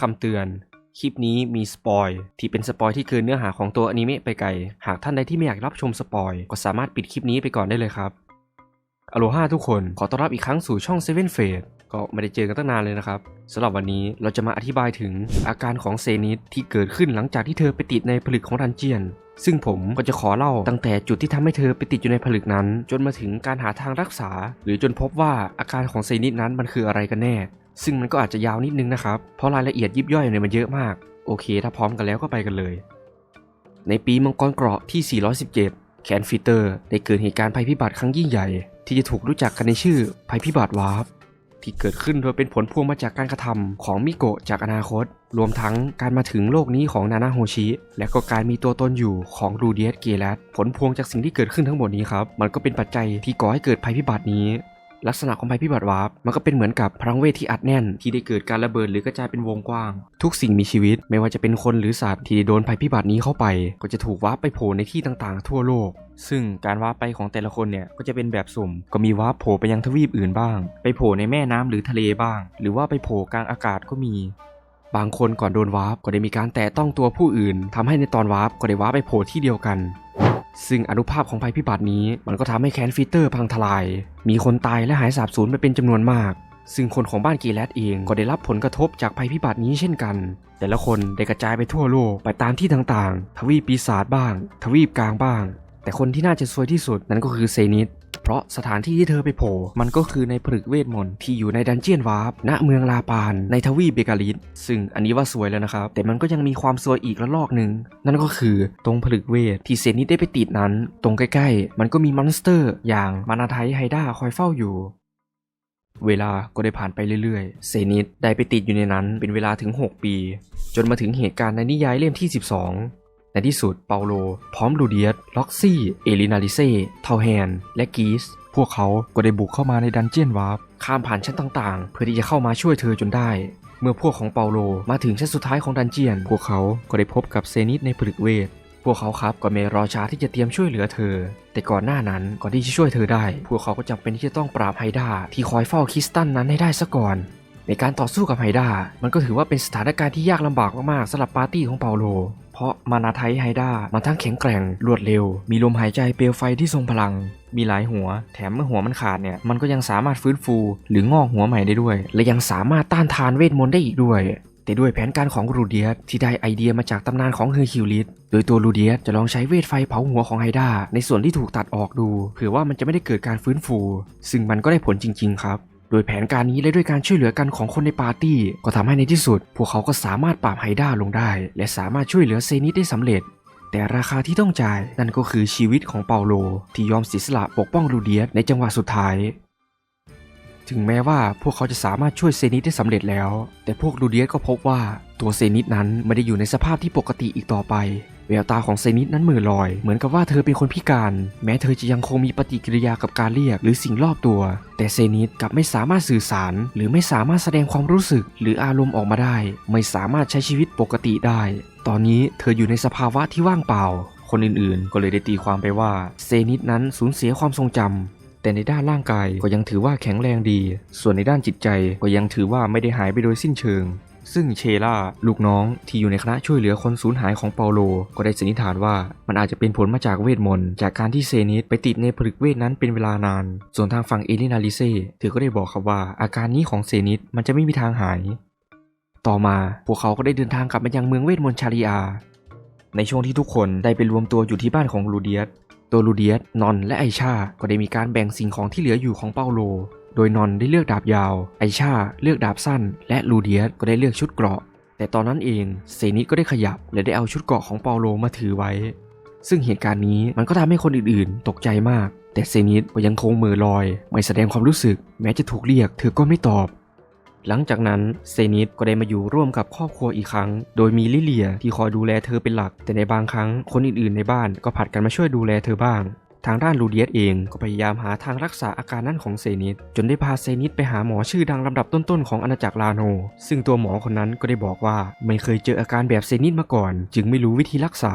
คำเตือน คลิปนี้มีสปอยที่เป็นสปอยที่เกินเนื้อหาของตัวอนิเมะไปไกล หากท่านใดที่ไม่อยากรับชมสปอยก็สามารถปิดคลิปนี้ไปก่อนได้เลยครับอโลฮาทุกคน ขอต้อนรับอีกครั้งสู่ช่อง Seven f a t e ก็ไม่ได้เจอกันตั้งนานเลยนะครับสำหรับวันนี้เราจะมาอธิบายถึงอาการของเซนิสที่เกิดขึ้นหลังจากที่เธอไปติดในผลึกของดันเจียน ซึ่งผมก็จะขอเล่าตั้งแต่จุดที่ทำให้เธอไปติดอยู่ในผลึกนั้น จนมาถึงการหาทางรักษา หรือจนพบว่าอาการของเซนิสนั้นมันคืออะไรกันแน่ ซึ่งมันก็อาจจะยาวนิดนึงนะครับ เพราะรายละเอียดยิบย่อยเนี่ยมันเยอะมาก โอเค ถ้าพร้อมกันแล้วก็ไปกันเลย ในปีมังกรเกราะที่ 417 แคนฟิเตอร์ได้เกิดเหตุการณ์ภัยพิบัติครั้งยิ่งใหญ่ ที่จะถูกรู้จักกันในชื่อภัยพิบัติวาร์ปที่เกิดขึ้นโดยเป็นผลพวงมาจากการกระทำของมิโกะจากอนาคต รวมทั้งการมาถึงโลกนี้ของนานาโฮชิ และก็การมีตัวตนอยู่ของรูเดียสเกลัสผลพวงจากสิ่งที่เกิดขึ้นทั้งหมดนี้ครับ มันก็เป็นปัจจัยที่ก่อให้เกิดภัยพิบัตินี้ ลักษณะของภัยพิบัติวาร์ปมันก็เป็นเหมือนกับพลังเวทที่อัดแน่น ที่ได้เกิดการระเบิดหรือกระจายเป็นวงกว้าง ทุกสิ่งมีชีวิต ไม่ว่าจะเป็นคนหรือสัตว์ที่ได้โดนภัยพิบัตินี้เข้าไป ก็จะถูกวาร์ปไปโผล่ในที่ต่างๆ ทั่วโลก ซึ่งการวาร์ปไปของแต่ละคนเนี่ยก็จะเป็นแบบสุ่ม ก็มีวาร์ปโผล่ไปยังทวีปอื่นบ้าง ไปโผล่ในแม่น้ำหรือทะเลบ้าง หรือว่าไปโผล่กลางอากาศก็มีบางคนก่อนโดนวาร์ปก็ได้มีการแตะต้องตัวผู้อื่นทำให้ในตอนวาร์ปก็ได้วาร์ปไปโผล่ที่เดียวกัน ซึ่งอนุภาพของภัยพิบัตินี้มันก็ทำให้แคนฟิเตอร์พังทลาย มีคนตายและหายสาบสูญไปเป็นจำนวนมาก ซึ่งคนของบ้านกีแลดเองก็ได้รับผลกระทบจากภัยพิบัตินี้เช่นกัน แต่ละคนได้กระจายไปทั่วโลกไปตามที่ต่างๆ ทวีปปีศาจบ้าง ทวีปกลางบ้าง แต่คนที่น่าจะซวยที่สุดนั้นก็คือเซนิต เพราะสถานที่ที่เธอไปโผล่มันก็คือในผลึกเวทมนต์ที่อยู่ในดันเจียนวาร์ปณเมืองลาปาน ในทวีปเบกาลิสซึ่งอันนี้ว่าสวยแล้วนะครับ แต่มันก็ยังมีความสวยอีกระลอกหนึ่งนั่นก็คือตรงผลึกเวทที่เซนิสได้ไปติดนั้น ตรงใกล้ๆ มันก็มีมอนสเตอร์อย่างมานาไทไฮด้าคอยเฝ้าอยู่เวลาก็ได้ผ่านไปเรื่อยๆ เซนิสได้ไปติดอยู่ในนั้นเป็นเวลาถึง 6 ปี จนมาถึงเหตุการณ์ในนิยายเล่มที่ 12 ในที่สุดเปาโล พร้อมลูเดียสล็อกซี่ เอลินาลิเซ่เทาแฮน และกีส พวกเขาก็ได้บุกเข้ามาในดันเจียนวาร์ปข้ามผ่านชั้นต่างๆ เพื่อที่จะเข้ามาช่วยเธอจนได้ เมื่อพวกของเปาโลมาถึงชั้นสุดท้ายของดันเจียน พวกเขาก็ได้พบกับเซนิสในผลึกเวทพวกเขาครับก็ไม่รอช้าที่จะเตรียมช่วยเหลือเธอ แต่ก่อนหน้านั้นก่อนที่จะช่วยเธอได้ พวกเขาก็จำเป็นที่จะต้องปราบไฮด้าที่คอยเฝ้าคริสตันนั้นให้ได้ซะก่อน ในการต่อสู้กับไฮด้ามันก็ถือว่าเป็นสถานการณ์ที่ยากลำบากมากๆสำหรับปาร์ตี้ของเปาโล เพราะมานาไทไฮด้ามันทั้งแข็งแกร่ง รวดเร็ว มีลมหายใจเปลวไฟที่ทรงพลัง มีหลายหัว แถมเมื่อหัวมันขาดเนี่ย มันก็ยังสามารถฟื้นฟู หรืองอกหัวใหม่ได้ด้วย และยังสามารถต้านทานเวทมนต์ได้อีกด้วยแต่ด้วยแผนการของรูเดียสที่ได้ไอเดียมาจากตำนานของเฮอร์คิวลิส โดยตัวรูเดียสจะลองใช้เวทไฟเผาหัวของไฮด้าในส่วนที่ถูกตัดออกดู เผื่อว่ามันจะไม่ได้เกิดการฟื้นฟู ซึ่งมันก็ได้ผลจริง ๆ ครับ โดยแผนการนี้และด้วยการช่วยเหลือกันของคนในปาร์ตี้ ก็ทำให้ในที่สุด พวกเขาก็สามารถปราบไฮด้าลงได้ และสามารถช่วยเหลือเซนิตได้สำเร็จ แต่ราคาที่ต้องจ่ายนั่นก็คือชีวิตของเปาโล ที่ยอมเสียสละปกป้องลูเดียสในจังหวะสุดท้าย ถึงแม้ว่าพวกเขาจะสามารถช่วยเซนิสได้สำเร็จแล้ว แต่พวกลูเดียสก็พบว่าตัวเซนิสนั้นไม่ได้อยู่ในสภาพที่ปกติอีกต่อไป แววตาของเซนิสนั้นมือลอย เหมือนกับว่าเธอเป็นคนพิการ แม้เธอจะยังคงมีปฏิกิริยากับการเรียกหรือสิ่งรอบตัว แต่เซนิสกลับไม่สามารถสื่อสาร หรือไม่สามารถแสดงความรู้สึก หรืออารมณ์ออกมาได้ ไม่สามารถใช้ชีวิตปกติได้ ตอนนี้เธออยู่ในสภาวะที่ว่างเปล่า คนอื่นๆ ก็เลยได้ตีความไปว่าเซนิสนั้นสูญเสียความทรงจำ แต่ในด้านร่างกายก็ยังถือว่าแข็งแรงดี ส่วนในด้านจิตใจก็ยังถือว่าไม่ได้หายไปโดยสิ้นเชิง ซึ่งเชล่าลูกน้องที่อยู่ในคณะช่วยเหลือคนสูญหายของเปาโล ก็ได้สันนิษฐานว่ามันอาจจะเป็นผลมาจากเวทมนต์จากการที่เซนิสไปติดในผลึกเวทนั้นเป็นเวลานาน ส่วนทางฝั่งเอลินาลิเซ่เธอก็ได้บอกครับว่าอาการนี้ของเซนิสมันจะไม่มีทางหาย ต่อมาพวกเขาก็ได้เดินทางกลับมายังเมืองเวทมนต์ชาริอาในช่วงที่ทุกคนได้ไปรวมตัวอยู่ที่บ้านของลูเดียส ตัวลูเดียสนอนและไอชา ก็ได้มีการแบ่งสิ่งของที่เหลืออยู่ของเปาโล โดยนอนได้เลือกดาบยาว ไอชาเลือกดาบสั้น และลูเดียสก็ได้เลือกชุดเกราะ แต่ตอนนั้นเองเซนิก็ได้ขยับและได้เอาชุดเกราะของเปาโลมาถือไว้ ซึ่งเหตุการณ์นี้มันก็ทำให้คนอื่นๆ ตกใจมาก แต่เซนิก็ยังคงมือลอย ไม่แสดงความรู้สึก แม้จะถูกเรียก เธอก็ไม่ตอบ หลังจากนั้นเซนิสก็ได้มาอยู่ร่วมกับครอบครัวอีกครั้ง โดยมีลิเลียที่คอยดูแลเธอเป็นหลัก แต่ในบางครั้งคนอื่นๆในบ้านก็ผัดกันมาช่วยดูแลเธอบ้างทางด้านลูเดียสเองก็พยายามหาทางรักษาอาการนั้นของเซนิสจนได้พาเซนิสไปหาหมอชื่อดังลำดับต้นๆของอาณาจักรลาโน ซึ่งตัวหมอคนนั้นก็ได้บอกว่าไม่เคยเจออาการแบบเซนิสมาก่อน จึงไม่รู้วิธีรักษา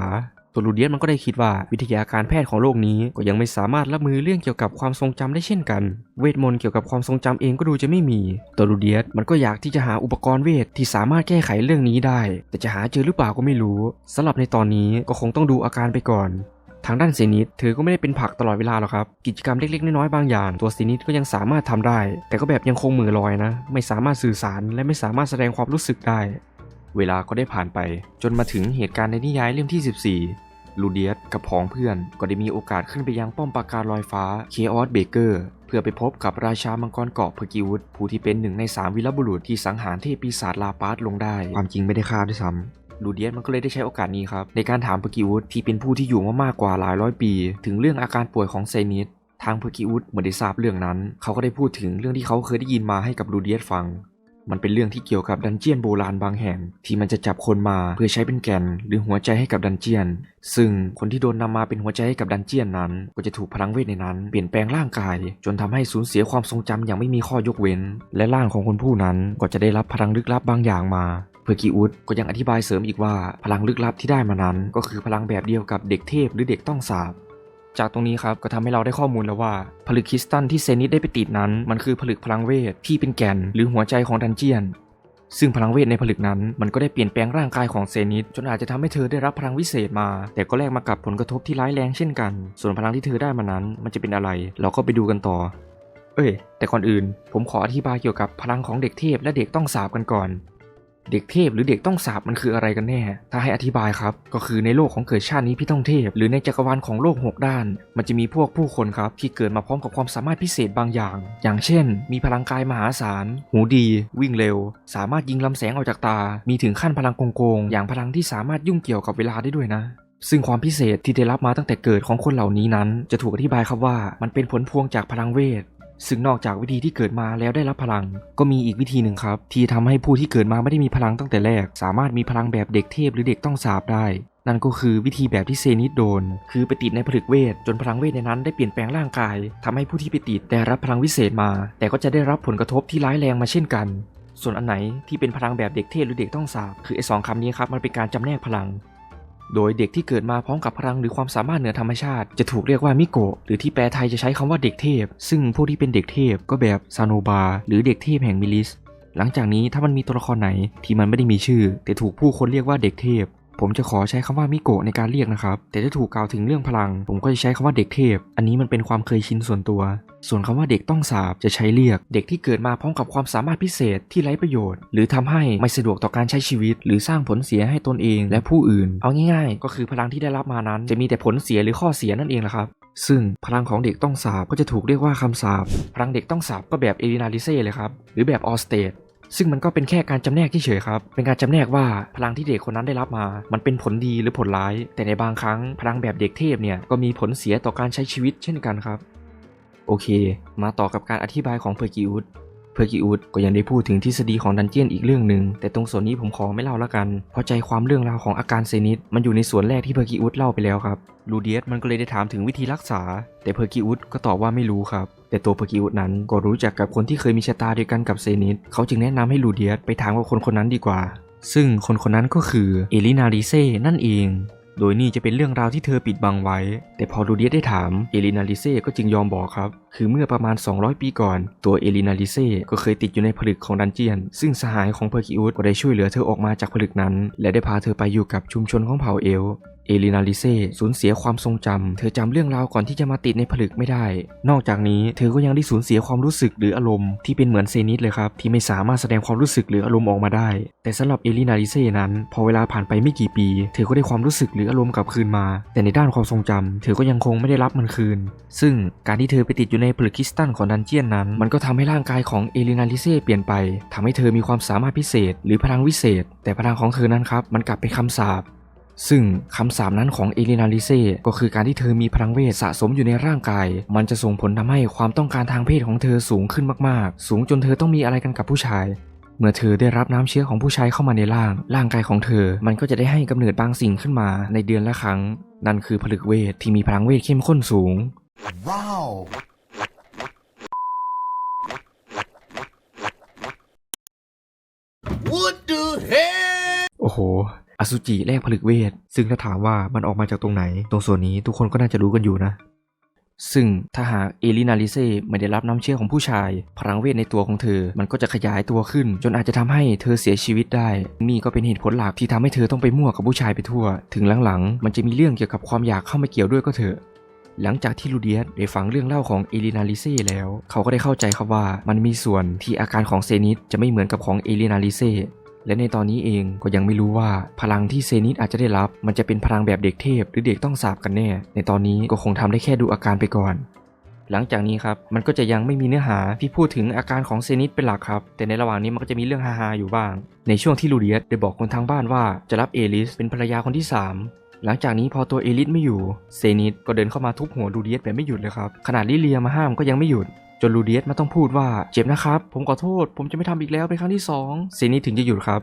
ตัวลูเดียสมันก็ได้คิดว่าวิทยาการแพทย์ของโลกนี้ก็ยังไม่สามารถรับมือเรื่องเกี่ยวกับความทรงจำได้เช่นกัน เวทมนต์เกี่ยวกับความทรงจำเองก็ดูจะไม่มี ตัวลูเดียสมันก็อยากที่จะหาอุปกรณ์เวทที่สามารถแก้ไขเรื่องนี้ได้ แต่จะหาเจอหรือเปล่าก็ไม่รู้สำหรับในตอนนี้ก็คงต้องดูอาการไปก่อนทางด้านเซนิตเธอก็ไม่ได้เป็นผักตลอดเวลาหรอกครับ กิจกรรมเล็กๆ น้อยๆ บางอย่าง ตัวเซนิตก็ยังสามารถทำได้ แต่ก็แบบยังคงมือลอยนะ ไม่สามารถสื่อสารและไม่สามารถแสดงความรู้สึกได้ เวลาก็ได้ผ่านไป จนมาถึงเหตุการณ์ในนิยายเล่มที่ 14 ลูเดียสกับพ้องเพื่อนก็ได้มีโอกาสขึ้นไปยังป้อมปราการลอยฟ้าเคออสเบเกอร์เพื่อไปพบกับราชามังกรเกาะเพอร์กิวุฒผู้ที่เป็นหนึ่งในสามวีรบุรุษที่สังหารเทพปีศาจลาปาสลงได้ ความจริงไม่ได้ฆ่าด้วยซ้ำลูเดียสมันก็เลยได้ใช้โอกาสนี้ครับ ในการถามเพอร์กิวุฒที่เป็นผู้ที่อยู่มามากกว่าหลายร้อยปี ถึงเรื่องอาการป่วยของเซนิสทางเพอร์กิวุฒเมื่อได้ทราบเรื่องนั้น เขาก็ได้พูดถึงเรื่องที่เขาเคยได้ยินมาให้กับลูเดียสฟัง มันเป็นเรื่องที่เกี่ยวกับดันเจียนโบราณบางแห่ง ที่มันจะจับคนมาเพื่อใช้เป็นแกนหรือหัวใจให้กับดันเจียน ซึ่งคนที่โดนนำมาเป็นหัวใจให้กับดันเจียนนั้น ก็จะถูกพลังเวทในนั้น เปลี่ยนแปลงร่างกาย จนทำให้สูญเสียความทรงจำอย่างไม่มีข้อยกเว้น และร่างของคนผู้นั้นก็จะได้รับพลังลึกลับบางอย่างมาเพอร์กิอุสก็ยังอธิบายเสริมอีกว่าพลังลึกลับที่ได้มานั้น ก็คือพลังแบบเดียวกับเด็กเทพหรือเด็กต้องสาบ จากตรงนี้ครับก็ทำให้เราได้ข้อมูลแล้วว่า ผลึกคริสตัลที่เซนิสได้ไปติดนั้น มันคือผลึกพลังเวทที่เป็นแก่นหรือหัวใจของดันเจียน ซึ่งพลังเวทในผลึกนั้น มันก็ได้เปลี่ยนแปลงร่างกายของเซนิสจนอาจจะทำให้เธอได้รับพลังวิเศษมา แต่ก็แลกมากับผลกระทบที่ร้ายแรงเช่นกัน ส่วนพลังที่เธอได้มานั้น มันจะเป็นอะไร เราก็ไปดูกันต่อ เอ้ย แต่ก่อนอื่น ผมขออธิบายเกี่ยวกับพลังของเด็กเทพและเด็กต้องสาบกันก่อน เด็กเทพหรือเด็กต้องสาบมันคืออะไรกันแน่ ถ้าให้อธิบายครับ ก็คือในโลกของเกิดชาตินี้พี่ต้องเทพ หรือในจักรวาลของโลกหกด้าน มันจะมีพวกผู้คนครับ ที่เกิดมาพร้อมกับความสามารถพิเศษบางอย่าง อย่างเช่น มีพลังกายมหาศาล หูดี วิ่งเร็ว สามารถยิงลำแสงออกจากตา มีถึงขั้นพลังโกงๆ อย่างพลังที่สามารถยุ่งเกี่ยวกับเวลาได้ด้วยนะซึ่งความพิเศษที่ได้รับมาตั้งแต่เกิดของคนเหล่านี้นั้น จะถูกอธิบายครับว่ามันเป็นผลพวงจากพลังเวท ซึ่งนอกจากวิธีที่เกิดมาแล้วได้รับพลัง ก็มีอีกวิธีหนึ่งครับ ที่ทำให้ผู้ที่เกิดมาไม่ได้มีพลังตั้งแต่แรก สามารถมีพลังแบบเด็กเทพหรือเด็กต้องสาบได้ นั่นก็คือวิธีแบบที่เซนิสโดน คือไปติดในผลึกเวท จนพลังเวทในนั้นได้เปลี่ยนแปลงร่างกายทำให้ผู้ที่ไปติดได้รับพลังวิเศษมา แต่ก็จะได้รับผลกระทบที่ร้ายแรงมาเช่นกันส่วนอันไหนที่เป็นพลังแบบเด็กเทพหรือเด็กต้องสาบคือไอ้สองคำนี้ครับมันเป็นการจำแนกพลัง โดยเด็กที่เกิดมาพร้อมกับพลังหรือความสามารถเหนือธรรมชาติ จะถูกเรียกว่ามิโกะหรือที่แปลไทยจะใช้คำว่าเด็กเทพ ซึ่งผู้ที่เป็นเด็กเทพก็แบบซาโนบาหรือเด็กเทพแห่งมิลิสหลังจากนี้ถ้ามันมีตัวละครไหนที่มันไม่ได้มีชื่อ แต่ถูกผู้คนเรียกว่าเด็กเทพ ผมจะขอใช้คำว่ามิโกะในการเรียกนะครับ แต่ถ้าถูกกล่าวถึงเรื่องพลัง ผมก็จะใช้คำว่าเด็กเทพ อันนี้มันเป็นความเคยชินส่วนตัว ส่วนคำว่าเด็กต้องสาบจะใช้เรียก เด็กที่เกิดมาพร้อมกับความสามารถพิเศษที่ไร้ประโยชน์ หรือทำให้ไม่สะดวกต่อการใช้ชีวิต หรือสร้างผลเสียให้ตนเองและผู้อื่น เอาง่ายๆ ก็คือพลังที่ได้รับมานั้น จะมีแต่ผลเสียหรือข้อเสียนั่นเองแหละครับซึ่งพลังของเด็กต้องสาบก็จะถูกเรียกว่าคำสาบพลังเด็กต้องสาบก็แบบเอลินาลิเซ่เลยครับ หรือแบบออสเตด ซึ่งมันก็เป็นแค่การจำแนกเฉยๆครับ เป็นการจำแนกว่าพลังที่เด็กคนนั้นได้รับมา มันเป็นผลดีหรือผลร้าย แต่ในบางครั้งพลังแบบเด็กเทพเนี่ยก็มีผลเสียต่อการใช้ชีวิตเช่นกันครับ โอเค มาต่อกับการอธิบายของเพอร์กิอุส เพอร์กิอุสก็ยังได้พูดถึงทฤษฎีของดันเจียนอีกเรื่องหนึ่งแต่ตรงส่วนนี้ผมขอไม่เล่าละกัน เพราะใจความเรื่องราวของอาการเซนิสมันอยู่ในส่วนแรกที่เพอร์กิอุสเล่าไปแล้วครับลูเดียสมันก็เลยได้ถามถึงวิธีรักษา แต่เพอร์กิอุสก็ตอบว่าไม่รู้ครับ แต่ตัวเพอร์กิอุสนั้นก็รู้จักกับคนที่เคยมีชะตาเดียวกันกับเซนิสเขาจึงแนะนำให้ลูเดียสไปถามกับคนคนนั้นดีกว่า ซึ่งคนคนนั้นก็คือเอลินาริเซ่นั่นเอง โดยนี่จะเป็นเรื่องราวที่เธอปิดบังไว้ แต่พอลูเดียสได้ถามเอลินาลิเซ่ก็จึงยอมบอกครับ คือเมื่อประมาณ 200 ปีก่อน ตัวเอลินาลิเซ่ก็เคยติดอยู่ในผลึกของดันเจียน ซึ่งสหายของเพอร์คิอุสก็ได้ช่วยเหลือเธอออกมาจากผลึกนั้น และได้พาเธอไปอยู่กับชุมชนของเผ่าเอล เอลินาลิเซ่สูญเสียความทรงจำเธอจำเรื่องราวก่อนที่จะมาติดในผลึกไม่ได้ นอกจากนี้เธอก็ยังได้สูญเสียความรู้สึกหรืออารมณ์ที่เป็นเหมือนเซนิสเลยครับ ที่ไม่สามารถแสดงความรู้สึกหรืออารมณ์ออกมาได้ แต่สำหรับเอลินาลิเซ่นั้น พอเวลาผ่านไปไม่กี่ปี เธอก็ได้ความรู้สึกหรืออารมณ์กลับคืนมา แต่ในด้านความทรงจำเธอก็ยังคงไม่ได้รับมันคืน ซึ่งการที่เธอไปติดอยู่ในผลึกคริสตัลของดันเจียนนั้น มันก็ทำให้ร่างกายของเอลินาลิเซ่เปลี่ยนไปทำให้เธอมีความสามารถพิเศษ หรือพลังวิเศษ แต่พลังของเธอนั้นครับมันกลับเป็นคำสาป ซึ่งคำสาปนั้นของเอลินาลิเซ่ก็คือการที่เธอมีพลังเวทสะสมอยู่ในร่างกาย มันจะส่งผลทำให้ความต้องการทางเพศของเธอสูงขึ้นมากๆ สูงจนเธอต้องมีอะไรกันกับผู้ชาย เมื่อเธอได้รับน้ำเชื้อของผู้ชายเข้ามาในร่าง ร่างกายของเธอ มันก็จะได้ให้กำเนิดบางสิ่งขึ้นมาในเดือนละครั้ง นั่นคือผลึกเวทที่มีพลังเวทเข้มข้นสูง Wow! What the hell? โอ้โห อสุจิแลกผลึกเวท ซึ่งถ้าถามว่ามันออกมาจากตรงไหน ตรงส่วนนี้ทุกคนก็น่าจะรู้กันอยู่นะ ซึ่งถ้าหากเอลินาลิเซ่ไม่ได้รับน้ำเชื่อของผู้ชาย พลังเวทในตัวของเธอ มันก็จะขยายตัวขึ้น จนอาจจะทำให้เธอเสียชีวิตได้ นี่ก็เป็นเหตุผลหลักที่ทำให้เธอต้องไปมั่วกับผู้ชายไปทั่ว ถึงหลังๆ มันจะมีเรื่องเกี่ยวกับความอยากเข้ามาเกี่ยวด้วยก็เถอะหลังจากที่ลูเดียสได้ฟังเรื่องเล่าของเอลินาลิเซ่แล้ว เขาก็ได้เข้าใจครับว่ามันมีส่วนที่อาการของเซนิสจะไม่เหมือนกับของเอลินาลิเซ่ และในตอนนี้เองก็ยังไม่รู้ว่าพลังที่เซนิสอาจจะได้รับ มันจะเป็นพลังแบบเด็กเทพ หรือเด็กต้องสาบกันแน่ ในตอนนี้ก็คงทำได้แค่ดูอาการไปก่อน หลังจากนี้ครับมันก็จะยังไม่มีเนื้อหาที่พูดถึงอาการของเซนิสเป็นหลักครับ แต่ในระหว่างนี้มันก็จะมีเรื่องฮาๆอยู่บ้าง ในช่วงที่ลูเดียสได้บอกคนทางบ้านว่าจะรับเอลิสเป็นภรรยาคนที่ 3หลังจากนี้พอตัวเอลิสไม่อยู่ เซนิสก็เดินเข้ามาทุบหัวลูเดียสแบบไม่หยุดเลยครับ ขนาดลิเลียมาห้ามก็ยังไม่หยุด จนลูเดียสมาต้องพูดว่าเจ็บนะครับ ผมขอโทษ ผมจะไม่ทำอีกแล้วเป็นครั้งที่สองเซนิสถึงจะหยุดครับ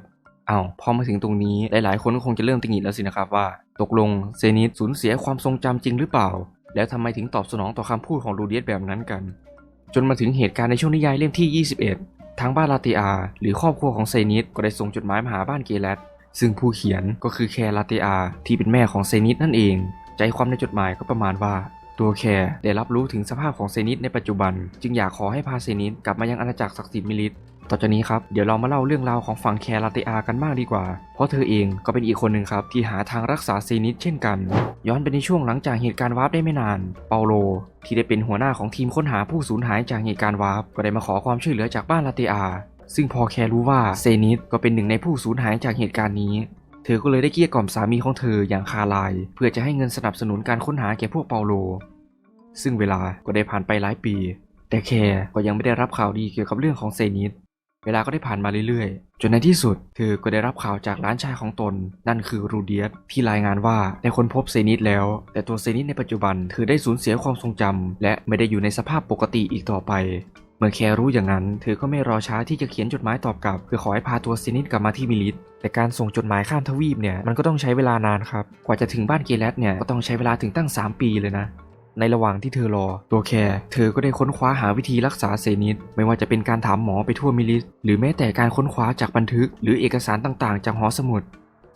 อ้าวพอมาถึงตรงนี้หลายๆ คนก็คงจะเริ่มติงหิดแล้วสินะครับว่า ตกลงเซนิสสูญเสียความทรงจำจริงหรือเปล่า แล้วทำไมถึงตอบสนองต่อคำพูดของลูเดียสแบบนั้นกัน จนมาถึงเหตุการณ์ในช่วงนิยายเล่มที่ 21 ทางบ้านลาติอา หรือครอบครัวของเซนิสก็ได้ส่งจดหมายมาหาบ้านเกลัดซึ่งผู้เขียนก็คือแคลาติอาที่เป็นแม่ของเซนิสนั่นเอง ใจความในจดหมายก็ประมาณว่า ตัวแคร์ได้รับรู้ถึงสภาพของเซนิสในปัจจุบัน จึงอยากขอให้พาเซนิสกลับมายังอาณาจักรศักดิ์สิทธิ์มิลิตต่อจากนี้ครับ เดี๋ยวเรามาเล่าเรื่องราวของฝั่งแคร์ลาติอากันบ้างดีกว่า เพราะเธอเองก็เป็นอีกคนหนึ่งครับ ที่หาทางรักษาเซนิสเช่นกัน ย้อนไปในช่วงหลังจากเหตุการณ์วาร์ปได้ไม่นาน เปาโล ที่ได้เป็นหัวหน้าของทีมค้นหาผู้สูญหายจากเหตุการณ์วาร์ปก็ได้มาขอความช่วยเหลือจากบ้านลาติอาซึ่งพอแคร์รู้ว่าเซนิสก็เป็นหนึ่งในผู้สูญหายจากเหตุการณ์นี้ ธอก็เลยได้เกลี้ยกล่อมสามีของเธออย่างคาลาย เพื่อจะให้เงินสนับสนุนการค้นหาแก่พวกเปาโล ซึ่งเวลาก็ได้ผ่านไปหลายปี แต่แคร์ก็ยังไม่ได้รับข่าวดีเกี่ยวกับเรื่องของเซนิสเวลาก็ได้ผ่านมาเรื่อยๆ จนในที่สุด เธอก็ได้รับข่าวจากร้านชายของตน นั่นคือรูเดียสที่รายงานว่าได้ค้นพบเซนิสแล้ว แต่ตัวเซนิสในปัจจุบันเธอได้สูญเสียความทรงจำและไม่ได้อยู่ในสภาพปกติอีกต่อไป เมื่อแคร์รู้อย่างนั้น เธอก็ไม่รอช้าที่จะเขียนจดหมายตอบกลับ เพื่อขอให้พาตัวเซนิสกลับมาที่มิลิสแต่การส่งจดหมายข้ามทวีปเนี่ยมันก็ต้องใช้เวลานานครับ กว่าจะถึงบ้านเกเลตเนี่ยก็ต้องใช้เวลาถึงตั้ง 3 ปีเลยนะ ในระหว่างที่เธอรอ ตัวแคร์เธอก็ได้ค้นคว้าหาวิธีรักษาเซนิสไม่ว่าจะเป็นการถามหมอไปทั่วมิลิสหรือแม้แต่การค้นคว้าจากบันทึก หรือเอกสารต่างๆ จากหอสมุด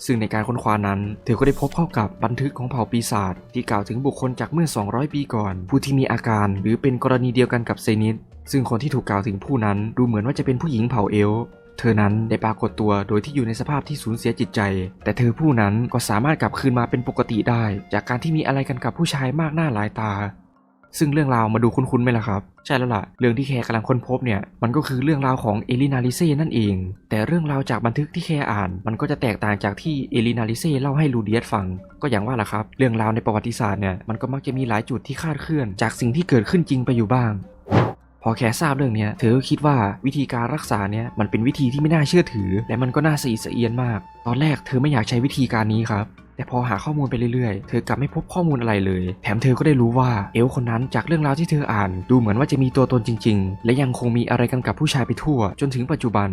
ซึ่งในการค้นคว้านั้น เธอก็ได้พบเข้ากับบันทึกของเผ่าปีศาจที่กล่าวถึงบุคคลจากเมื่อ 200 ปีก่อน ผู้ที่มีอาการหรือเป็นกรณีเดียวกันกับเซนิส ซึ่งคนที่ถูกกล่าวถึงผู้นั้นดูเหมือนว่าจะเป็นผู้หญิงเผ่าเอลเธอนั้นได้ปรากฏตัวโดยที่อยู่ในสภาพที่สูญเสียจิตใจ แต่เธอผู้นั้นก็สามารถกลับคืนมาเป็นปกติได้ จากการที่มีอะไรกันกับผู้ชายมากหน้าหลายตา ซึ่งเรื่องราวมาดูคุ้นๆไหมล่ะครับ ใช่แล้วล่ะ เรื่องที่แคร์กำลังค้นพบเนี่ย มันก็คือเรื่องราวของเอลินาลิเซ่นั่นเอง แต่เรื่องราวจากบันทึกที่แคร์อ่าน มันก็จะแตกต่างจากที่เอลินาลิเซ่เล่าให้ลูเดียสฟัง ก็อย่างว่าล่ะครับ เรื่องราวในประวัติศาสตร์เนี่ย มันก็มักจะมีหลายจุดที่คาดเคลื่อน จากสิ่งที่เกิดขึ้นจริงไปอยู่บ้าง พอแคร์ทราบเรื่องเนี้ยเธอก็คิดว่าวิธีการรักษาเนี่ยมันเป็นวิธีที่ไม่น่าเชื่อถือ และมันก็น่าสะอิดสะเอียนมาก ตอนแรกเธอไม่อยากใช้วิธีการนี้ครับแต่พอหาข้อมูลไปเรื่อยๆ เธอกลับไม่พบข้อมูลอะไรเลย แถมเธอก็ได้รู้ว่าเอลคนนั้นจากเรื่องราวที่เธออ่าน ดูเหมือนว่าจะมีตัวตนจริง ๆ และยังคงมีอะไรกันกับผู้ชายไปทั่ว จนถึงปัจจุบัน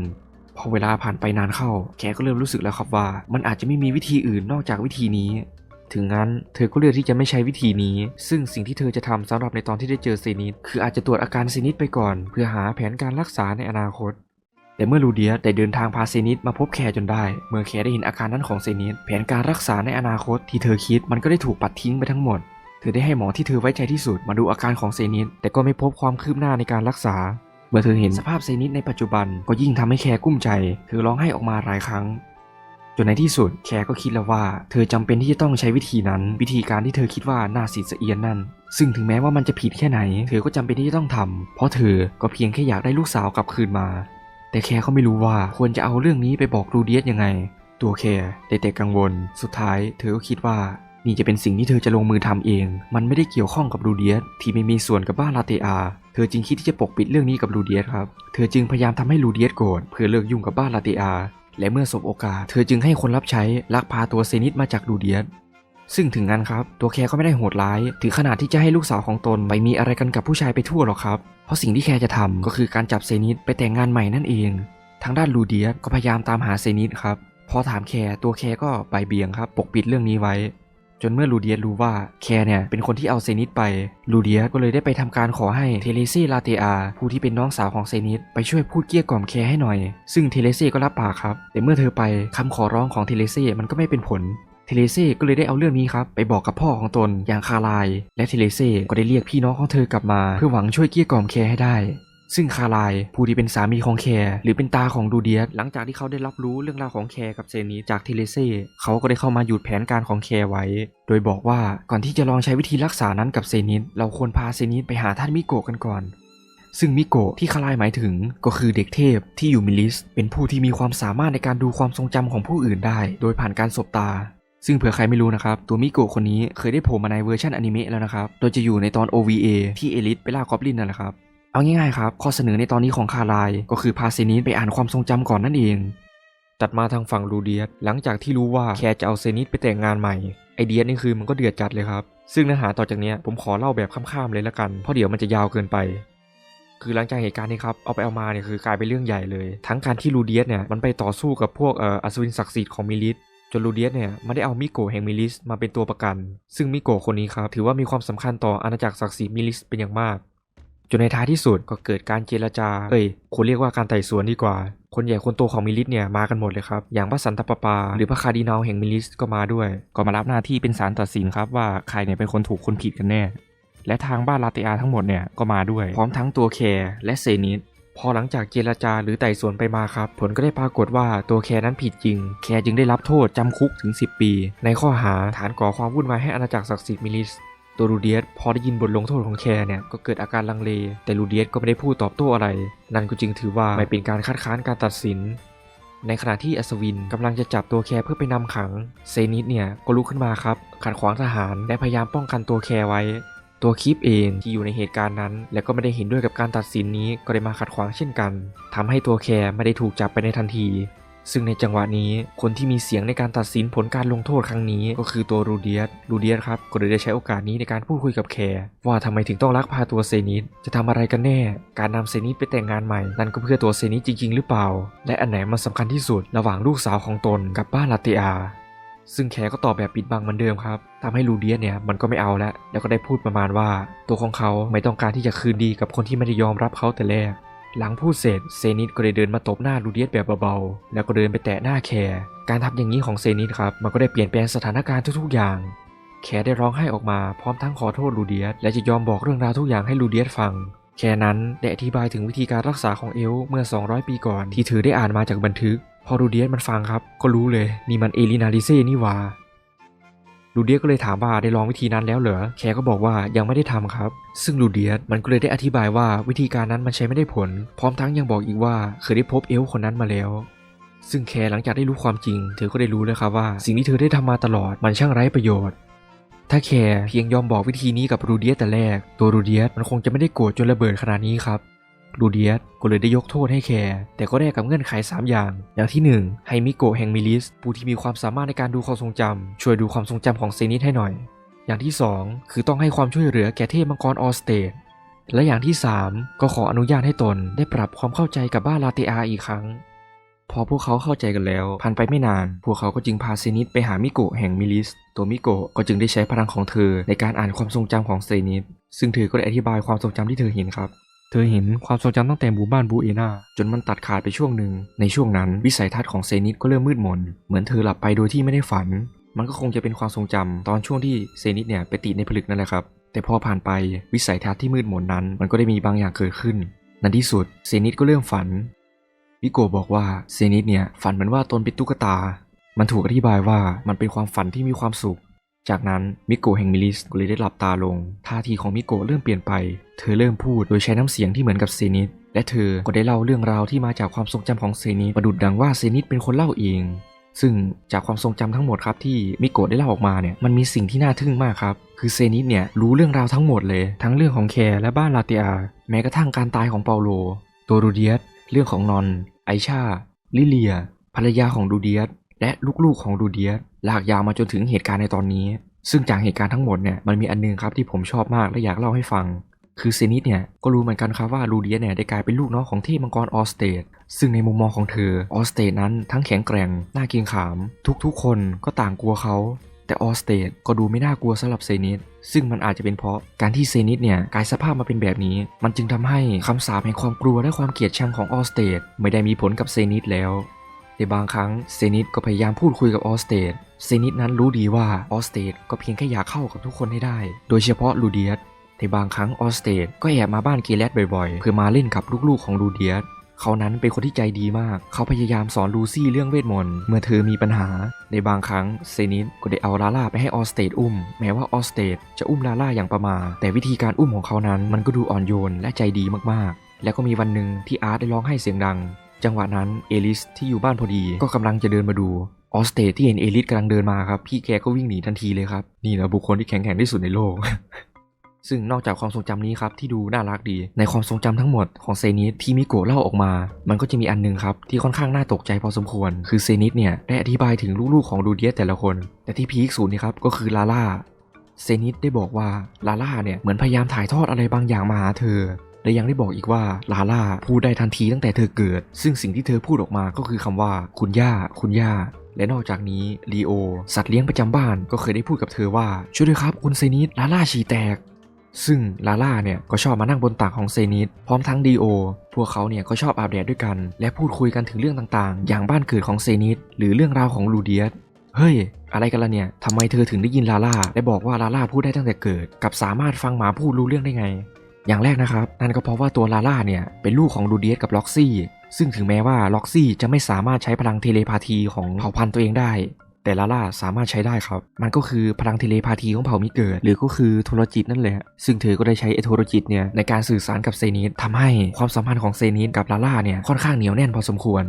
พอเวลาผ่านไปนานเข้า แกก็เริ่มรู้สึกแล้วครับว่า มันอาจจะไม่มีวิธีอื่นนอกจากวิธีนี้ ถึงงั้นเธอก็เลือกที่จะไม่ใช้วิธีนี้ ซึ่งสิ่งที่เธอจะทำสำหรับในตอนที่ได้เจอเซนิสคืออาจจะตรวจอาการเซนิสไปก่อน เพื่อหาแผนการรักษาในอนาคต แต่เมื่อลูเดียได้เดินทางพาเซนิสมาพบแคร์จนได้ เมื่อแคร์ได้เห็นอาการนั้นของเซนิสแผนการรักษาในอนาคตที่เธอคิดมันก็ได้ถูกปัดทิ้งไปทั้งหมดเธอได้ให้หมอที่เธอไว้ใจที่สุดมาดูอาการของเซนิสแต่ก็ไม่พบความคืบหน้าในการรักษา เมื่อเธอเห็นสภาพเซนิสในปัจจุบันก็ยิ่งทำให้แคร์กุ้มใจ เธอร้องไห้ออกมาหลายครั้ง จนในที่สุดแคร์ก็คิดแล้วว่า เธอจำเป็นที่จะต้องใช้วิธีนั้น วิธีการที่เธอคิดว่าน่าสีสะเอียนนั่น ซึ่งถึงแม้ว่ามันจะผิดแค่ไหน เธอก็จำเป็นที่จะต้องทำเพราะเธอก็เพียงแค่อยากได้ลูกสาวกลับคืนมา แต่แคร์เขาไม่รู้ว่าควรจะเอาเรื่องนี้ไปบอกรูเดียสยังไง ตัวแคร์ได้แต่กังวล สุดท้าย เธอก็คิดว่านี่จะเป็นสิ่งที่เธอจะลงมือทำเอง มันไม่ได้เกี่ยวข้องกับรูเดียสที่ไม่มีส่วนกับบ้านลาเตอา เธอจึงคิดที่จะปกปิดเรื่องนี้กับรูเดียสครับ เธอจึงพยายามทำให้รูเดียสโกรธเพื่อเลิกยุ่งกับบ้านลาเตอา และเมื่อสบโอกาสเธอจึงให้คนรับใช้ลักพาตัวเซนิตมาจากดูเดียสซึ่งถึงงั้นครับ ตัวแคร์ก็ไม่ได้โหดร้าย ถึงขนาดที่จะให้ลูกสาวของตนไปมีอะไรกันกับผู้ชายไปทั่วหรอกครับ เพราะสิ่งที่แคร์จะทำก็คือการจับเซนิตไปแต่งงานใหม่นั่นเอง ทางด้านลูเดียสก็พยายามตามหาเซนิตครับ พอถามแคร์ตัวแคร์ก็ใบเบี่ยงครับ ปกปิดเรื่องนี้ไว้ จนเมื่อลูเดียสรู้ว่าแคร์เนี่ยเป็นคนที่เอาเซนิสไป ลูเดียสก็เลยได้ไปทำการขอให้เทเลซ่ลาเตอา ผู้ที่เป็นน้องสาวของเซนิสไปช่วยพูดเกลี้ยกล่อมแคร์ให้หน่อย ซึ่งเทเลซ่ก็รับปากครับ แต่เมื่อเธอไปคำขอร้องของเทเลซ่มันก็ไม่เป็นผลเทเลเซ่ก็เลยได้เอาเรื่องนี้ครับไปบอกกับพ่อของตนอย่างคาลาย และเทเลเซ่ก็ได้เรียกพี่น้องของเธอกลับมา เพื่อหวังช่วยเกลี้ยกล่อมแคร์ให้ได้ ซึ่งคาลายผู้ที่เป็นสามีของแคร์หรือเป็นตาของดูเดียสหลังจากที่เขาได้รับรู้เรื่องราวของแคร์กับเซนีจากเทเลเซ่เขาก็ได้เข้ามาหยุดแผนการของแคร์ไว้ โดยบอกว่าก่อนที่จะลองใช้วิธีรักษานั้นกับเซนิสเราควรพาเซนิสไปหาท่านมิโกะกันก่อนซึ่งมิโกะที่คาลายหมายถึงก็คือเด็กเทพที่อยู่มิลิส เป็นผู้ที่มีความสามารถในการดูความทรงจำของผู้อื่นได้ โดยผ่านการสบตา ซึ่งเผื่อใครไม่รู้นะครับ ตัวมิโกะคนนี้เคยได้โผล่มาในเวอร์ชันอนิเมะแล้วนะครับ โดยจะอยู่ในตอน OVA ที่เอลิสไปล่ากอบลินนั่นแหละครับ เอาง่ายๆครับ ข้อเสนอในตอนนี้ของคาลายก็คือพาเซนิสไปอ่านความทรงจำก่อนนั่นเอง ตัดมาทางฝั่งลูเดียสหลังจากที่รู้ว่าแคร์จะเอาเซนิสไปแต่งงานใหม่ไอเดียสนี่คือมันก็เดือดจัดเลยครับ ซึ่งเนื้อหาต่อจากนี้ผมขอเล่าแบบข้ามๆเลยละกันเพราะเดี๋ยวมันจะยาวเกินไปคือหลังจากเหตุการณ์นี้ครับ เอาไปเอามาเนี่ยคือกลายเป็นเรื่องใหญ่เลย ทั้งการที่ลูเดียสเนี่ยมันไปต่อสู้กับพวกเอ่ออัศวินศักดิ์สิทธิ์ของมิลิสจนลูเดียสเนี่ยไม่ได้เอามิโกะแห่งมิลิสมาเป็นตัวประกัน ซึ่งมิโกะคนนี้ครับถือว่ามีความสำคัญต่ออาณาจักรศักดิ์สิทธิ์มิลิสเป็นอย่างมาก จนในท้ายที่สุดก็เกิดการเจรจา เอ้ยควรเรียกว่าการไต่สวนดีกว่า คนใหญ่คนโตของมิลิสเนี่ยมากันหมดเลยครับ อย่างพระสันตะปาปา หรือพระคาร์ดินัลแห่งมิลิสก็มาด้วย ก็มารับหน้าที่เป็นศาลตัดสินครับว่าใครเนี่ยเป็นคนถูกคนผิดกันแน่ และทางบ้านลาเตอาทั้งหมดเนี่ยก็มาด้วย พร้อมทั้งตัวแคร์และเซนิสพอหลังจากเจรจาหรือไต่สวนไปมาครับ ผลก็ได้ปรากฏว่าตัวแคร์นั้นผิดจริง แคร์จึงได้รับโทษจำคุกถึง 10 ปี ในข้อหาฐานก่อความวุ่นวายให้อาณาจักรศักดิ์สิทธิ์มิลิส ตัวลูเดียสพอได้ยินบทลงโทษของแคร์เนี่ยก็เกิดอาการลังเล แต่ลูเดียสก็ไม่ได้พูดตอบโต้อะไร นั่นก็จึงถือว่าไม่เป็นการคัดค้านการตัดสิน ในขณะที่อัศวินกำลังจะจับตัวแคร์เพื่อไปนำขัง เซนิสเนี่ยก็ลุกขึ้นมาครับขัดขวางทหารและพยายามป้องกันตัวแคร์ไว้ ตัวคีปเองที่อยู่ในเหตุการณ์นั้น และก็ไม่ได้เห็นด้วยกับการตัดสินนี้ก็ได้มาขัดขวางเช่นกันทำให้ตัวแคร์ไม่ได้ถูกจับไปในทันที ซึ่งในจังหวะนี้คนที่มีเสียงในการตัดสินผลการลงโทษครั้งนี้ ก็คือตัวรูเดียสรูเดียสครับก็เลยได้ใช้โอกาสนี้ในการพูดคุยกับแคร์ว่าทำไมถึงต้องลักพาตัวเซนิสจะทำอะไรกันแน่ การนำเซนิสไปแต่งงานใหม่ นั่นก็เพื่อตัวเซนิสจริง ๆ หรือเปล่า และอันไหนมันสำคัญที่สุดระหว่างลูกสาวของตนกับบ้านลาเตอาซึ่งแคร์ก็ตอบแบบปิดบังเหมือนเดิมครับทำให้ลูเดียสเนี่ยมันก็ไม่เอาแล้ว แล้วก็ได้พูดประมาณว่า ตัวของเขาไม่ต้องการที่จะคืนดีกับคนที่ไม่ได้ยอมรับเขาแต่แรก หลังพูดเสร็จเซนิสก็เลยเดินมาตบหน้าลูเดียสแบบเบาๆ แล้วก็เดินไปแตะหน้าแคร์การทำอย่างนี้ของเซนิสครับ มันก็ได้เปลี่ยนแปลงสถานการณ์ทุกๆอย่าง แคร์ได้ร้องไห้ออกมาพร้อมทั้งขอโทษลูเดียสและจะยอมบอกเรื่องราวทุกอย่างให้ลูเดียสฟัง แคร์นั้นได้อธิบายถึงวิธีการรักษาของเอลเมื่อ 200 ปีก่อนที่เธอได้อ่านมาจากบันทึก พอลูเดียสมันฟังครับ ก็รู้เลยนี่มันเอลินาลิเซ่นี่หว่า ลูเดียก็เลยถามว่าได้ลองวิธีนั้นแล้วเหรอ แคร์ก็บอกว่ายังไม่ได้ทำครับ ซึ่งลูเดียสมันก็เลยได้อธิบายว่าวิธีการนั้นมันใช้ไม่ได้ผล พร้อมทั้งยังบอกอีกว่าเคยได้พบเอลคนนั้นมาแล้ว ซึ่งแคร์หลังจากได้รู้ความจริง เธอก็ได้รู้เลยครับว่า สิ่งที่เธอได้ทำมาตลอดมันช่างไร้ประโยชน์ ถ้าแคร์เพียงยอมบอกวิธีนี้กับรูเดียสแต่แรก ตัวรูเดียสมันคงจะไม่ได้โกรธจนระเบิดขนาดนี้ครับ ลูเดียสก็เลยได้ยกโทษให้แคร์แต่ก็แลกกับเงื่อนไข 3 อย่าง อย่างที่ 1 ให้มิโกะแห่งมิลิส ผู้ที่มีความสามารถในการดูความทรงจำช่วยดูความทรงจำของเซนิสให้หน่อย อย่างที่ 2 คือต้องให้ความช่วยเหลือแก่เทพมังกรออสเตดและอย่างที่ 3 ก็ขออนุญาตให้ตนได้ปรับความเข้าใจกับบ้านลาเตอาอีกครั้ง พอพวกเขาเข้าใจกันแล้วผ่านไปไม่นาน พวกเขาก็จึงพาเซนิสไปหามิโกะแห่งมิลิส ตัวมิโกะก็จึงได้ใช้พลังของเธอในการอ่านความทรงจำของเซนิสซึ่งเธอก็ได้อธิบายความทรงจำที่เธอเห็นครับ เธอเห็นความทรงจำตั้งแต่หมู่บ้านบูเอนาจนมันตัดขาดไปช่วงหนึ่ง ในช่วงนั้นวิสัยทัศน์ของเซนิสก็เริ่มมืดมน เหมือนเธอหลับไปโดยที่ไม่ได้ฝัน มันก็คงจะเป็นความทรงจำตอนช่วงที่เซนิสเนี่ยไปติดในผลึกนั่นแหละครับ แต่พอผ่านไปวิสัยทัศน์ที่มืดมนนั้น มันก็ได้มีบางอย่างเกิดขึ้นในที่สุดเซนิสก็เริ่มฝันวิโกบอกว่าเซนิสเนี่ยฝันเหมือนว่าตนเป็นตุ๊กตา มันถูกอธิบายว่ามันเป็นความฝันที่มีความสุข จากนั้นมิโกะแห่งมิลิสก็เลยได้หลับตาลง ท่าทีของมิโกะเริ่มเปลี่ยนไป เธอเริ่มพูดโดยใช้น้ำเสียงที่เหมือนกับเซนิสและเธอก็ได้เล่าเรื่องราวที่มาจากความทรงจำของเซนิสประดุดดังว่าเซนิสเป็นคนเล่าเอง ซึ่งจากความทรงจำทั้งหมดครับที่มิโกะได้เล่าออกมาเนี่ยมันมีสิ่งที่น่าทึ่งมากครับคือเซนิสเนี่ยรู้เรื่องราวทั้งหมดเลย ทั้งเรื่องของแคร์และบ้านลาเตียแม้กระทั่งการตายของเปาโลตัวรูเดียสเรื่องของนอน ไอชา ลิเลีย ภรรยาของดูเดียสและลูกๆของดูเดียส ลากยาวมาจนถึงเหตุการณ์ในตอนนี้ ซึ่งจากเหตุการณ์ทั้งหมดเนี่ยมันมีอันนึงครับที่ผมชอบมากและอยากเล่าให้ฟัง คือเซนิสเนี่ยก็รู้เหมือนกันครับว่าลูเดียเนี่ยได้กลายเป็นลูกน้องของเทพมังกรออสเตดซึ่งในมุมมองของเธอออสเตดนั้นทั้งแข็งแกร่งน่าเกรงขาม ทุกๆ คนก็ต่างกลัวเขาแต่ออสเตดก็ดูไม่น่ากลัวสำหรับเซนิสซึ่งมันอาจจะเป็นเพราะการที่เซนิสเนี่ยกลายสภาพมาเป็นแบบนี้ มันจึงทำให้คำสาปแห่งความกลัวและความเกลียดชังของออสเตดไม่ได้มีผลกับเซนิสแล้ว ในบางครั้งเซนิสก็พยายามพูดคุยกับออสเตดเซนิสนั้นรู้ดีว่าออสเตดก็เพียงแค่อยากเข้ากับทุกคนให้ได้ โดยเฉพาะลูเดียสในบางครั้งออสเตดก็แอบมาบ้านเกเลสบ่อยๆ เพื่อมาเล่นกับลูกๆของลูเดียสเขานั้นเป็นคนที่ใจดีมาก เขาพยายามสอนลูซี่เรื่องเวทมนต์เมื่อเธอมีปัญหา ในบางครั้งเซนิสก็ได้เอาลาล่าไปให้ออสเตดอุ้ม แม้ว่าออสเตดจะอุ้มลาล่าอย่างประมาทแต่วิธีการอุ้มของเขานั้นมันก็ดูอ่อนโยนและใจดีมากๆ แล้วก็มีวันหนึ่งที่อาร์ตได้ร้องไห้เสียงดัง จังหวะนั้นเอลิสที่อยู่บ้านพอดีก็กำลังจะเดินมาดูออสเตดที่เห็นเอลิสกำลังเดินมาครับพี่แกก็วิ่งหนีทันทีเลยครับ นี่นะบุคคลที่แข็งแกร่งที่สุดในโลก ซึ่งนอกจากความทรงจำนี้ครับที่ดูน่ารักดี ในความทรงจำทั้งหมดของเซนิสที่มิโกะเล่าออกมา มันก็จะมีอันหนึงครับที่ค่อนข้างน่าตกใจพอสมควร คือเซนิสเนี่ยได้อธิบายถึงลูกๆของดูเดียสแต่ละคน แต่ที่พีคสุดนี่ครับก็คือลาล่าเซนิสได้บอกว่าลาล่าเนี่ยเหมือนพยายามถ่ายทอดอะไรบางอย่างมาหาเธอ และยังได้บอกอีกว่าลาล่าพูดได้ทันทีตั้งแต่เธอเกิด ซึ่งสิ่งที่เธอพูดออกมาก็คือคำว่า คุณย่า คุณย่า และนอกจากนี้ลีโอ สัตว์เลี้ยงประจำบ้านก็เคยได้พูดกับเธอว่า ช่วยด้วยครับคุณเซนิสลาล่าฉี่แตกซึ่งลาล่าเนี่ยก็ชอบมานั่งบนตักของเซนิสพร้อมทั้งดีโอ พวกเขาเนี่ยก็ชอบอาบแดดด้วยกัน และพูดคุยกันถึงเรื่องต่างๆ อย่างบ้านเกิดของเซนิสหรือเรื่องราวของลูเดียสเฮ้ย อะไรกันล่ะเนี่ยทำไมเธอถึงได้ยินลาล่าและบอกว่าลาล่าพูดได้ตั้งแต่เกิด กับสามารถฟังหมาพูดรู้เรื่องได้ไง อย่างแรกนะครับ นั่นก็เพราะว่าตัวลาล่าเนี่ยเป็นลูกของลูเดียสกับล็อกซี่ ซึ่งถึงแม้ว่าล็อกซี่จะไม่สามารถใช้พลังเทเลพาธีของเผ่าพันธุ์ตัวเองได้ แต่ลาล่าสามารถใช้ได้ครับ มันก็คือพลังเทเลพาธีของเผ่ามิเกิด หรือก็คือโทรจิตนั่นแหละ ซึ่งเธอก็ได้ใช้ไอโทรจิตเนี่ยในการสื่อสารกับเซนิสทำให้ความสัมพันธ์ของเซนิสกับลาล่าเนี่ยค่อนข้างเหนียวแน่นพอสมควร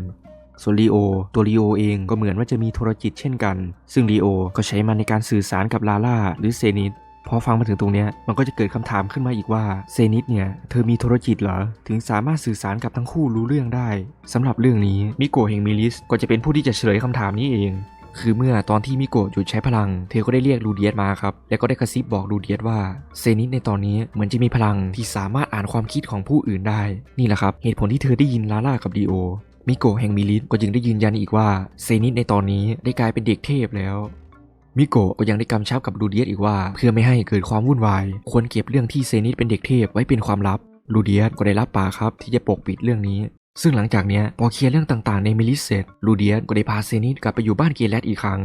ส่วนลีโอตัวลีโอเองก็เหมือนว่าจะมีโทรจิตเช่นกัน ซึ่งลีโอก็ใช้มันในการสื่อสารกับลาล่าหรือเซนิส พอฟังมาถึงตรงเนี้ยมันก็จะเกิดคำถามขึ้นมาอีกว่าเซนิสเนี่ยเธอมีโทรจิตเหรอ ถึงสามารถสื่อสารกับทั้งคู่รู้เรื่องได้สำหรับเรื่องนี้มิโกะแห่งมิลิสก็จะเป็นผู้ที่จะเฉลยคำถามนี้เอง คือเมื่อตอนที่มิโกะหยุดใช้พลัง เธอก็ได้เรียกลูเดียสมาครับ แล้วก็ได้กระซิบบอกลูเดียสว่าเซนิสในตอนนี้เหมือนจะมีพลังที่สามารถอ่านความคิดของผู้อื่นได้ นี่แหละครับเหตุผลที่เธอได้ยินลาล่ากับดีโอมิโกะแห่งมิลิสก็จึงได้ยืนยันอีกว่าเซนิสในตอนนี้ได้กลายเป็นเด็กเทพแล้ว มิโกะก็ยังได้กำชับกับลูเดียสอีกว่า เพื่อไม่ให้เกิดความวุ่นวาย ควรเก็บเรื่องที่เซนิสเป็นเด็กเทพไว้เป็นความลับลูเดียสก็ได้รับปากครับที่จะปกปิดเรื่องนี้ ซึ่งหลังจากเนี้ยพอเคลียร์เรื่องต่างๆในมิลิสเสร็จลูเดียสก็ได้พาเซนิสกลับไปอยู่บ้านเกเลสอีกครั้ง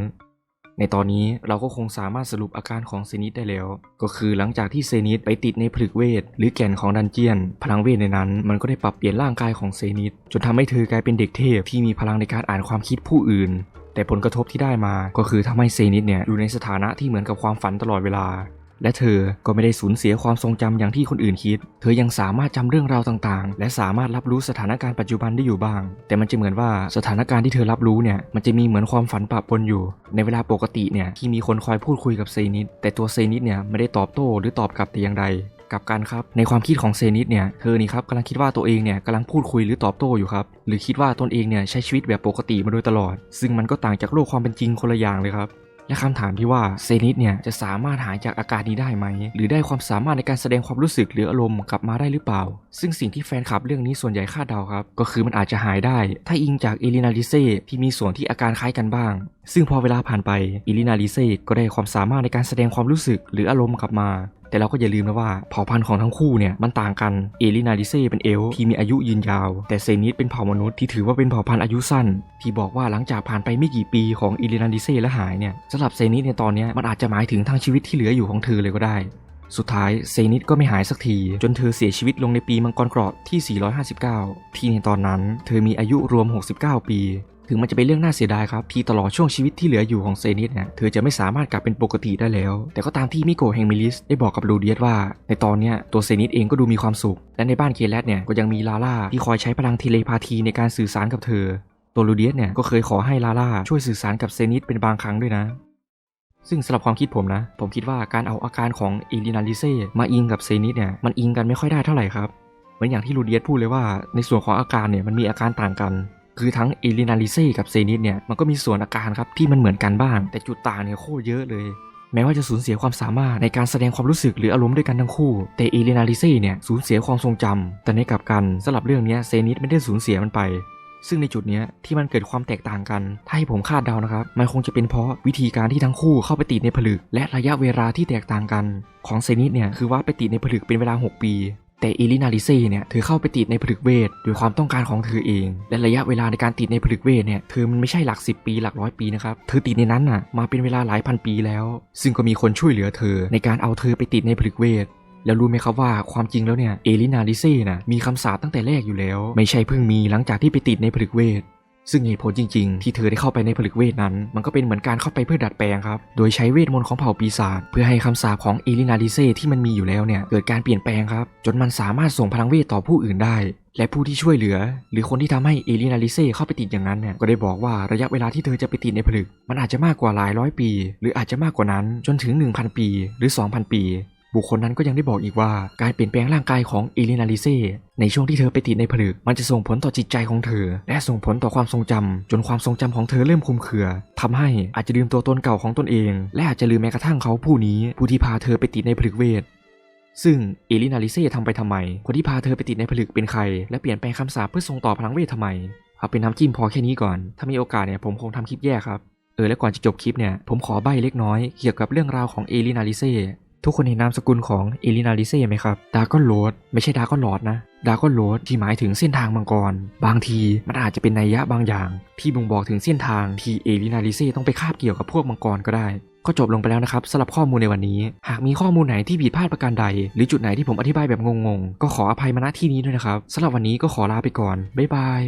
ในตอนนี้เราก็คงสามารถสรุปอาการของเซนิสได้แล้ว ก็คือหลังจากที่เซนิสไปติดในผลึกเวท หรือแก่นของดันเจียน พลังเวทในนั้น มันก็ได้ปรับเปลี่ยนร่างกายของเซนิสจนทำให้เธอกลายเป็นเด็กเทพที่มีพลังในการอ่านความคิดผู้อื่น แต่ผลกระทบที่ได้มาก็คือทำให้เซนิสเนี่ยอยู่ในสถานะที่เหมือนกับความฝันตลอดเวลา และเธอก็ไม่ได้สูญเสียความทรงจำอย่างที่คนอื่นคิด เธอยังสามารถจำเรื่องราวต่างๆ และสามารถรับรู้สถานการณ์ปัจจุบันได้อยู่บ้าง แต่มันจะเหมือนว่าสถานการณ์ที่เธอรับรู้เนี่ยมันจะมีเหมือนความฝันปะปนอยู่ ในเวลาปกติเนี่ยที่มีคนคอยพูดคุยกับเซนิสแต่ตัวเซนิสเนี่ยไม่ได้ตอบโต้หรือตอบกลับแต่อย่างใด กับกันครับ ในความคิดของเซนิสเนี่ยเธอนี่ครับกำลังคิดว่าตัวเองเนี่ยกำลังพูดคุยหรือตอบโต้อยู่ครับหรือคิดว่าตนเองเนี่ยใช้ชีวิตแบบปกติมาโดยตลอด ซึ่งมันก็ต่างจากโลกความเป็นจริงคนละอย่างเลยครับและคำถามที่ว่าเซนิสเนี่ยจะสามารถหายจากอาการนี้ได้ไหม หรือได้ความสามารถในการแสดงความรู้สึกหรืออารมณ์กลับมาได้หรือเปล่า ซึ่งสิ่งที่แฟนคลับเรื่องนี้ส่วนใหญ่คาดเดาครับ ก็คือมันอาจจะหายได้ ถ้าอิงจากเอลินาลิเซ่ที่มีส่วนที่อาการคล้ายกันบ้าง ซึ่งพอเวลาผ่านไปเอลินาลิเซ่ก็ได้ความสามารถในการแสดงความรู้สึกหรืออารมณ์กลับมา แต่เราก็อย่าลืมนะว่าเผ่าพันธุ์ของทั้งคู่เนี่ยมันต่างกันเอลินาดิเซ่เป็นเอลที่มีอายุยืนยาว แต่เซนิสเป็นเผ่ามนุษย์ที่ถือว่าเป็นเผ่าพันธุ์อายุสั้น ที่บอกว่าหลังจากผ่านไปไม่กี่ปีของเอลินาดิเซ่และหายเนี่ยสำหรับเซนิสในตอนนี้มันอาจจะหมายถึงทั้งชีวิตที่เหลืออยู่ของเธอเลยก็ได้ สุดท้ายเซนิสก็ไม่หายสักที จนเธอเสียชีวิตลงในปีมังกรเกราะที่ 459 ที่ในตอนนั้น เธอมีอายุรวม 69 ปี ถึงมันจะเป็นเรื่องน่าเสียดายครับที่ตลอดช่วงชีวิตที่เหลืออยู่ของเซนิสเนี่ยเธอจะไม่สามารถกลับเป็นปกติได้แล้ว แต่ก็ตามที่มิโกะแห่งมิลิสได้บอกกับลูเดียสว่า ในตอนเนี้ยตัวเซนิสเองก็ดูมีความสุข และในบ้านเคเลสเนี่ยก็ยังมีลาล่าที่คอยใช้พลังเทเลพาธีในการสื่อสารกับเธอ ตัวลูเดียสเนี่ยก็เคยขอให้ลาล่าช่วยสื่อสารกับเซนิสเป็นบางครั้งด้วยนะซึ่งสำหรับความคิดผมนะ ผมคิดว่าการเอาอาการของเอลินาลิเซ่มาอิงกับเซนิสเนี่ยมันอิงกันไม่ค่อยได้เท่าไหร่ครับ เหมือนอย่างที่ลูเดียสพูดเลยว่าในส่วนของอาการเนี่ยมันมีอาการต่างกัน คือทั้งเอลินาลิเซ่กับเซนิสเนี่ยมันก็มีส่วนอาการครับที่มันเหมือนกันบ้าง แต่จุดต่างเนี่ยโคตรเยอะเลย แม้ว่าจะสูญเสียความสามารถในการแสดงความรู้สึกหรืออารมณ์ด้วยกันทั้งคู่ แต่เอลินาลิเซ่เนี่ยสูญเสียความทรงจำแต่ในกลับกันสำหรับเรื่องนี้เซนิสไม่ได้สูญเสียมันไปซึ่งในจุดนี้ที่มันเกิดความแตกต่างกัน ถ้าให้ผมคาดเดานะครับ มันคงจะเป็นเพราะวิธีการที่ทั้งคู่เข้าไปติดในผลึก และระยะเวลาที่แตกต่างกัน ของเซนิสเนี่ยคือว่าไปติดในผลึกเป็นเวลา 6 ปี แต่เอลินาลิเซ่เนี่ยเธอเข้าไปติดในผลึกเวทด้วยความต้องการของเธอเอง และระยะเวลาในการติดในผลึกเวทเนี่ยเธอมันไม่ใช่หลัก 10 ปีหลักร้อยปีนะครับเธอติดในนั้นน่ะมาเป็นเวลาหลายพันปีแล้ว ซึ่งก็มีคนช่วยเหลือเธอ ในการเอาเธอไปติดในผลึกเวทแล้วรู้ไหมครับว่าความจริงแล้วเนี่ยเอลินาลิเซ่นะมีคำสาปตั้งแต่แรกอยู่แล้ว ไม่ใช่เพิ่งมีหลังจากที่ไปติดในผลึกเวท ซึ่งเหตุผลจริง ๆ ที่เธอได้เข้าไปในผลึกเวทนั้น มันก็เป็นเหมือนการเข้าไปเพื่อดัดแปลงครับ โดยใช้เวทมนต์ของเผ่าปีศาจเพื่อให้คำสาปของเอลินาลิเซ่ที่มันมีอยู่แล้วเนี่ยเกิดการเปลี่ยนแปลงครับ จนมันสามารถส่งพลังเวทต่อผู้อื่นได้ และผู้ที่ช่วยเหลือ หรือคนที่ทำให้เอลินาลิเซ่เข้าไปติดอย่างนั้นเนี่ยก็ได้บอกว่าระยะเวลาที่เธอจะไปติดในผลึก มันอาจจะมากกว่าหลายร้อยปี หรืออาจจะมากกว่านั้นจนถึง 1,000 ปี หรือ 2,000 ปี บุคคลนั้นก็ยังได้บอกอีกว่าการเปลี่ยนแปลงร่างกายของเอลินาลิเซ่ในช่วงที่เธอไปติดในผลึก มันจะส่งผลต่อจิตใจของเธอ และส่งผลต่อความทรงจำจนความทรงจำของเธอเริ่มคลุมเครือทำให้อาจจะลืมตัวตนเก่าของตนเอง และอาจจะลืมแม้กระทั่งเขาผู้นี้ ผู้ที่พาเธอไปติดในผลึกเวทซึ่งเอลินาลิเซ่ทำไปทำไม คนที่พาเธอไปติดในผลึกเป็นใคร และเปลี่ยนแปลงคำสาปเพื่อส่งต่อพลังเวททำไม เอาเป็นน้ำจิ้มพอแค่นี้ก่อน ถ้ามีโอกาสเนี่ยผมคงทำคลิปแยกครับ เออและก่อนจะจบคลิปเนี่ยผมขอใบ้เล็กน้อยเกี่ยวกับเรื่องราวของเอลินาลิเซ่ ทุกคนเห็นนามสกุลของเอลินาลิเซ่ไหมครับดากอนโรดไม่ใช่ดากอนลอดนะดากอนโรดที่หมายถึงเส้นทางมังกร บางทีมันอาจจะเป็นนัยยะบางอย่าง ที่บ่งบอกถึงเส้นทางที่เอลินาลิเซ่ต้องไปคาบเกี่ยวกับพวกมังกรก็ได้ก็จบลงไปแล้วนะครับสำหรับข้อมูลในวันนี้ หากมีข้อมูลไหนที่ผิดพลาดประการใด หรือจุดไหนที่ผมอธิบายแบบงงๆ ก็ขออภัยมาณที่นี้ด้วยนะครับสำหรับวันนี้ก็ขอลาไปก่อน บ๊ายบาย